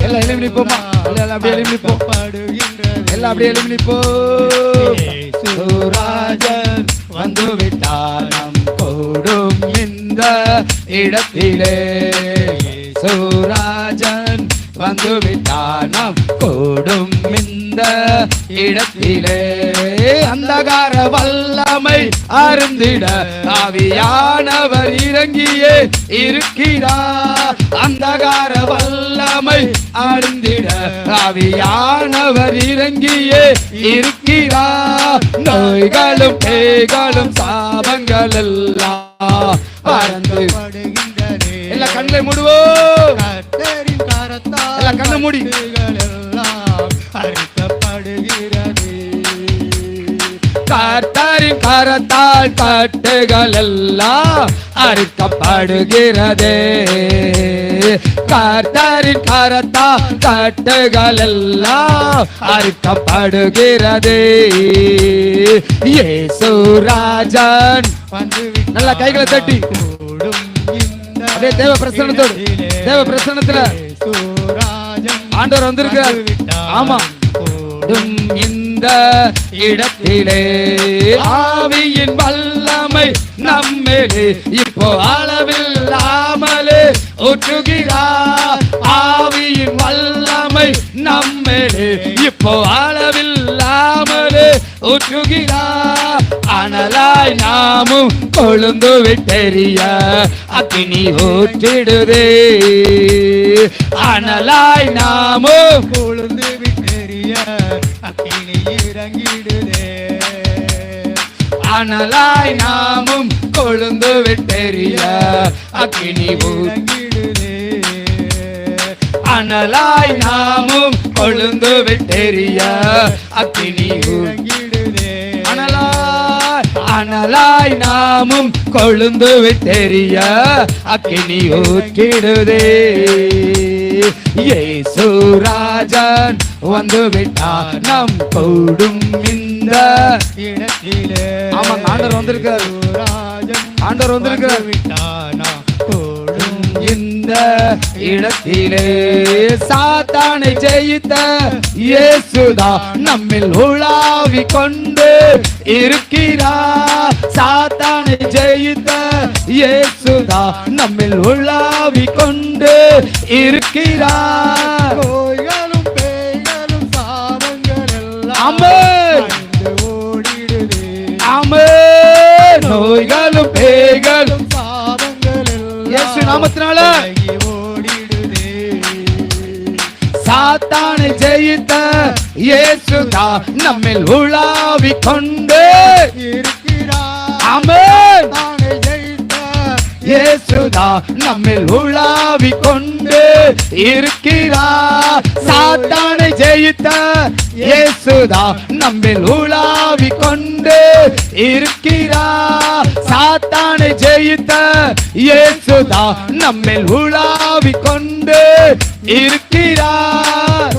எல்லாம் எழுப்பி எல்லாம் அப்படியே எழுப்பி எல்லாம் அப்படியே எழுப்பி நிப்போம். வந்து விட்டார் நம் கூடும் இந்த இடத்திலே. சுராஜன் வந்து விட்டார் நம் கூடும் இந்த இடத்திலே. அந்தகார வல்லமை அருந்திட ஆவியானவர் இறங்கியே இருக்கிறார். அந்தகார வல்லமை அருந்திட ஆவியானவர் இறங்கியே இருக்கிறார் நோய்களும் பேய்களும் சாபங்கள் எல்லாம் பறந்து எல்லாம் கண்ணை மூடுவோம். எல்லாம் கண்ணை மூடி. கர்த்தரின் கரத்தால் கட்டுகள் எல்லாம் அறுக்கப்படுகிறதே. கர்த்தரின் கரத்தால் கட்டுகள் எல்லாம் அறுக்கப்படுகிறதே ராஜன் நல்ல கைகளை தட்டி. தேவ பிரசனத்தோடு தேவ பிரசனத்துல ஆண்டவர் வந்திருக்கிறார். ஆமா. கூடும் இந்த இடத்திலே. ஆவியின் வல்லமை நம்மேலே. இப்போ அளவில்லாமலே ஊற்றுகிறார் ஆவியின் வல்லமை நம்மேலே. இப்போ அளவில்லாமலே ஊற்றுகிறார் அனலாய் நாமும் கொழுந்து விட்டெறிய. அக்னி ஊற்றிடுதே. அனலாய் நாமும் கொழுந்து விட்டு அக்கினி இறங்கிடுதே. அனலாய் நாமும் கொழுந்து விட்டெறிய அக்கினி ஊற்றி இறங்கிடுதே அனலாய் நாமும் கொழுந்து விட்டெறிய அக்கினி ஊற்றி இறங்கிடுதே அனலாய் அனலாய் நாமும் கொழுந்து விட்டெறிய அக்கினி ஊற்றிடுதே. இயேசு ராஜன் வந்து விட்டார் நம் கூடும் இந்த இடத்திலே ஆமா ஆண்டவர் வந்திருக்கார். ராஜன் ஆண்டவர் வந்திருக்கிறார் விட்டானா கோடும் இந்த இடத்திலே சாத்தானை ஜெயித்த இயேசுதா நம்மில் உலாவி கொண்டு இருக்கிறார் சாத்தானை ஜெயித்த இயேசுதா நம்மில் உலாவி கொண்டு இருக்கிறார். நோய்களும் பேய்களும் சாபங்கள் எல்லாம் ஓடிடுதே. ஆமே நோய்களும் பேய்களும் சாபங்கள் எல்லாம் இயேசு நாமத்தினால. ஓடிடுதே. சாத்தானை ஜெயித்த இயேசுதா நம்மில் உலாவி கொண்டு இருக்கிறார். ஜெயித்த இயேசுதா நம்மில் உலாவி கொண்டு இருக்கிறார் சாத்தானை ஜெயித்த இயேசுதா நம்மில் உலாவி கொண்டு இருக்கிறார் சாத்தானை ஜெயித்த இயேசுதா நம்மில் உலாவி கொண்டு இருக்கிறார்